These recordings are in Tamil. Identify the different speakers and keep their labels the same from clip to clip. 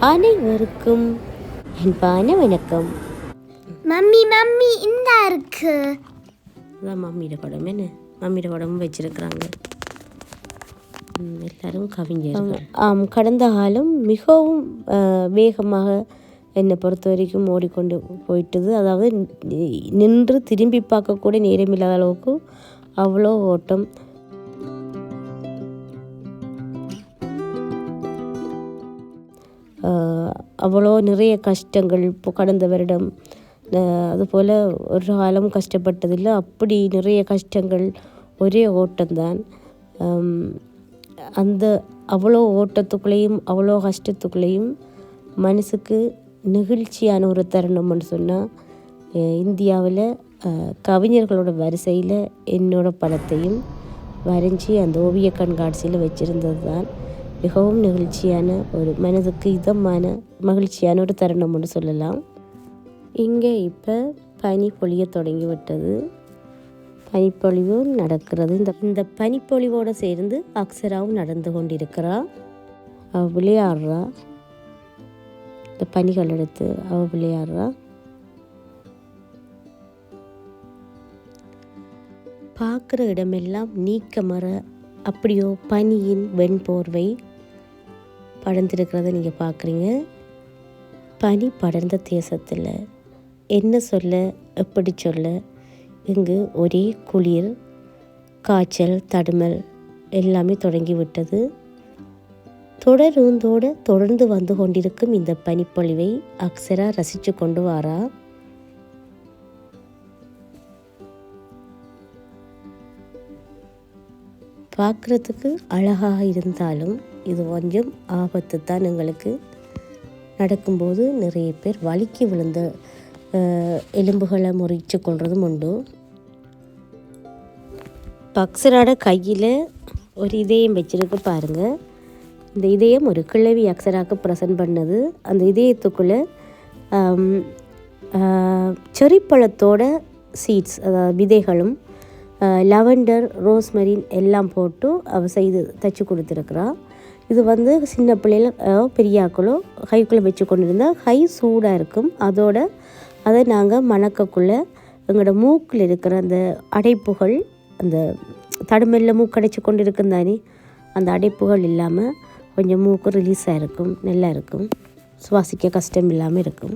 Speaker 1: அனைவருக்கும் அன்பான வணக்கம்.
Speaker 2: மம்மி மம்மி இந்த இருக்கு.
Speaker 1: மம்மியோட படம் என்ன? மம்மியோட படமும் வச்சிருக்கிறாங்க. எல்லாரும் கவிஞர்கள். ஆம். கடந்த காலம் மிகவும் வேகமாக என்னை பொறுத்த வரைக்கும் ஓடிக்கொண்டு போயிட்டது. அதாவது நின்று திரும்பி பார்க்கக்கூட நேரமில்லாத அளவுக்கு அவ்வளோ ஓட்டம் அவ்வளோ நிறைய கஷ்டங்கள் இப்போ கடந்த வருடம். அதுபோல் ஒரு காலம் கஷ்டப்பட்டதில்லை. அப்படி நிறைய கஷ்டங்கள் ஒரே ஓட்டம்தான். அந்த அவ்வளோ ஓட்டத்துக்குள்ளேயும் அவ்வளோ கஷ்டத்துக்குள்ளேயும் மனசுக்கு நெகிழ்ச்சியான ஒரு தருணம்னு சொன்னால் இந்தியாவில் கவிஞர்களோட வரிசையில் என்னோடய படத்தையும் வரைஞ்சி அந்த ஓவிய கண்காட்சியில் வச்சுருந்தது தான் மிகவும் நெகிழ்ச்சியான ஒரு மனதுக்கு இதமான மகிழ்ச்சியான ஒரு தருணம்னு சொல்லலாம். இங்கே இப்போ பனி பொழிய தொடங்கி விட்டது பனிப்பொழிவு நடக்கிறது. இந்த இந்த பனிப்பொழிவோடு சேர்ந்து அக்ஷராவும் நடந்து கொண்டிருக்கிறா. அவள் விளையாடுறா. இந்த பனிகள் எடுத்து அவள் விளையாடுறா. பார்க்குற இடமெல்லாம் நீக்க மர அப்படியோ பனியின் வெண்போர்வை படர்ந்திருக்கிறத நீங்கள் பார்க்குறீங்க பனி படர்ந்த தேசத்தில் என்ன சொல்ல எப்படி சொல்ல? இங்கு ஒரே குளிர் காய்ச்சல் தடுமல் எல்லாமே தொடங்கி விட்டது. தொடருந்தோடு தொடர்ந்து வந்து கொண்டிருக்கும் இந்த பனிப்பொழிவை அக்ஸரா ரசித்து கொண்டு வாரா. பார்க்குறதுக்கு அழகாக இருந்தாலும் இது கொஞ்சம் ஆபத்து தான் எங்களுக்கு. நடக்கும்போது நிறைய பேர் வலிக்கு விழுந்த எலும்புகளை முறிச்சு கொள்றதும் உண்டு. அக்ஷராட கையில் ஒரு இதயம் வச்சுருக்கு பாருங்கள் இந்த இதயம் ஒரு கிழவி அக்ஸராக்கு ப்ரெசன்ட் பண்ணது. அந்த இதயத்துக்குள்ளே செரிப்பழத்தோட சீட்ஸ் அதாவது விதைகளும் லவெண்டர் ரோஸ்மரின் எல்லாம் போட்டு அவ செய்து தைச்சி கொடுத்துருக்குறாள் இது வந்து சின்ன பிள்ளைகள் அஹ், பெரியாக்களோ கைக்குள்ளே வச்சு கொண்டு இருந்தால் கை சூடாக இருக்கும். அதோட அதை நாங்கள் மணக்கக்குள்ளே எங்களோட மூக்கில் இருக்கிற அந்த அடைப்புகள் அந்த தடுமெல்ல மூக்கடைச்சி கொண்டு இருக்கும் தானே அந்த அடைப்புகள் இல்லாமல் கொஞ்சம் மூக்கு ரிலீஸாக இருக்கும் நல்லா இருக்கும். சுவாசிக்க கஷ்டம் இல்லாமல் இருக்கும்.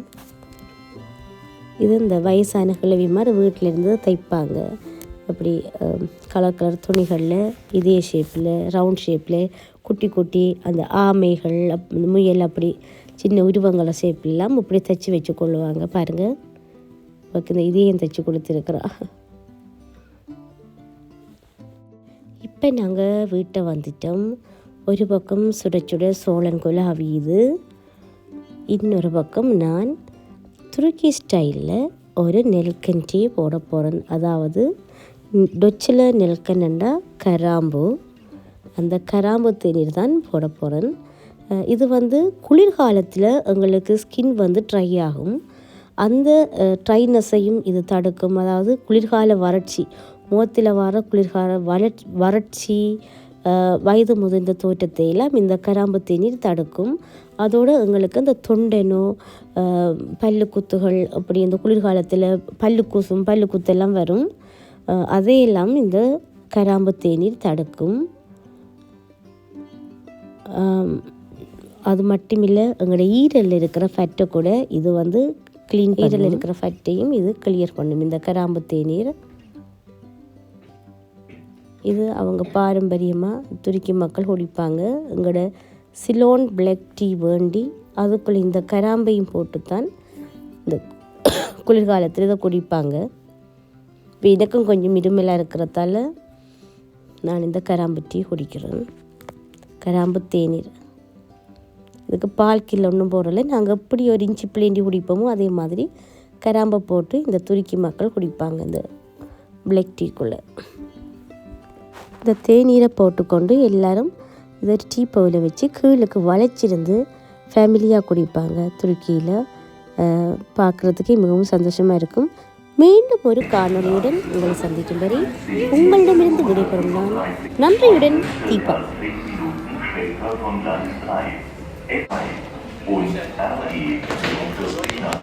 Speaker 1: இது இந்த வயசான கிழவி மாதிரி வீட்டில் இருந்து தைப்பாங்க. அப்படி கலர் கலர் துணிகளில் இதே ஷேப்பில் ரவுண்ட் ஷேப்பில் குட்டி குட்டி அந்த ஆமைகள் அப் முயல் அப்படி சின்ன உருவங்களை ஷேப்லாம் இப்படி தைச்சி வச்சு கொள்ளுவாங்க. பாருங்கள் அவருக்கு இந்த இதையும் தைச்சி கொடுத்துருக்குறா. இப்போ நாங்கள் வீட்டை வந்துட்டோம். ஒரு பக்கம் சுட சுட சோளன் குல அவியுது இன்னொரு பக்கம் நான் துருக்கி ஸ்டைலில் ஒரு நெல்கண்டி போட போகிறேன் அதாவது டொச்சில் நெல்கண்டா கராம்பு. அந்த கராம்பு தேநீர் தான் போட போகிறேன் இது வந்து குளிர்காலத்தில் எங்களுக்கு ஸ்கின் வந்து ட்ரை ஆகும். அந்த ட்ரைனஸையும் இது தடுக்கும். அதாவது குளிர்கால வறட்சி முகத்தில் வர குளிர்கால வறட் வறட்சி வயது முதிர்ந்த தோற்றத்தை எல்லாம் இந்த கராம்பு தேநீர் தடுக்கும். அதோடு எங்களுக்கு அந்த தொண்டனோ பல்லு குத்துகள் அப்படி இந்த குளிர்காலத்தில் பல்லு கூசும் பல்லு குத்தெல்லாம் வரும். அதையெல்லாம் இந்த கராம்பு தேநீர் தடுக்கும். அது மட்டும் இல்லை எங்களோட ஈரலில் இருக்கிற ஃபேட்டை கூட இது வந்து க்ளீன் ஈரலில் இருக்கிற ஃபேட்டையும் இது கிளியர் பண்ணும். இந்த கராம்பு தேநீர். இது அவங்க பாரம்பரியமாக துருக்கி மக்கள் குடிப்பாங்க. எங்களோட சிலோன் பிளாக் டீ வேண்டி அதுக்குள்ளே இந்த கராம்பையும் போட்டு தான் இந்த குளிர்காலத்தில் இதை குடிப்பாங்க. இப்போ எனக்கும் கொஞ்சம் இருமலாக இருக்கிறதால நான் இந்த கராம்பு டீ குடிக்கிறேன். கராம்பு தேநீர். இதுக்கு பால் கீழே ஒன்றும் போடலை. நாங்கள் எப்படி ஒரு இன்ச்சு பிளேண்டி குடிப்போமோ அதே மாதிரி கராம்பை போட்டு இந்த துருக்கி மக்கள் குடிப்பாங்க இந்த பிளாக் டீக்குள்ளே இந்த தேநீரை போட்டுக்கொண்டு எல்லாரும் இதை டீ பவுலில் வச்சு கீழுக்கு வளைச்சிருந்து ஃபேமிலியாக குடிப்பாங்க துருக்கியில். பார்க்குறதுக்கே மிகவும் சந்தோஷமாக இருக்கும். மீண்டும் ஒரு காணொளியுடன் உங்களை சந்திக்கும் வரை உங்களிடமிருந்து விடைபெறும் நான் நன்றியுடன் தீபா
Speaker 3: Und Anna E.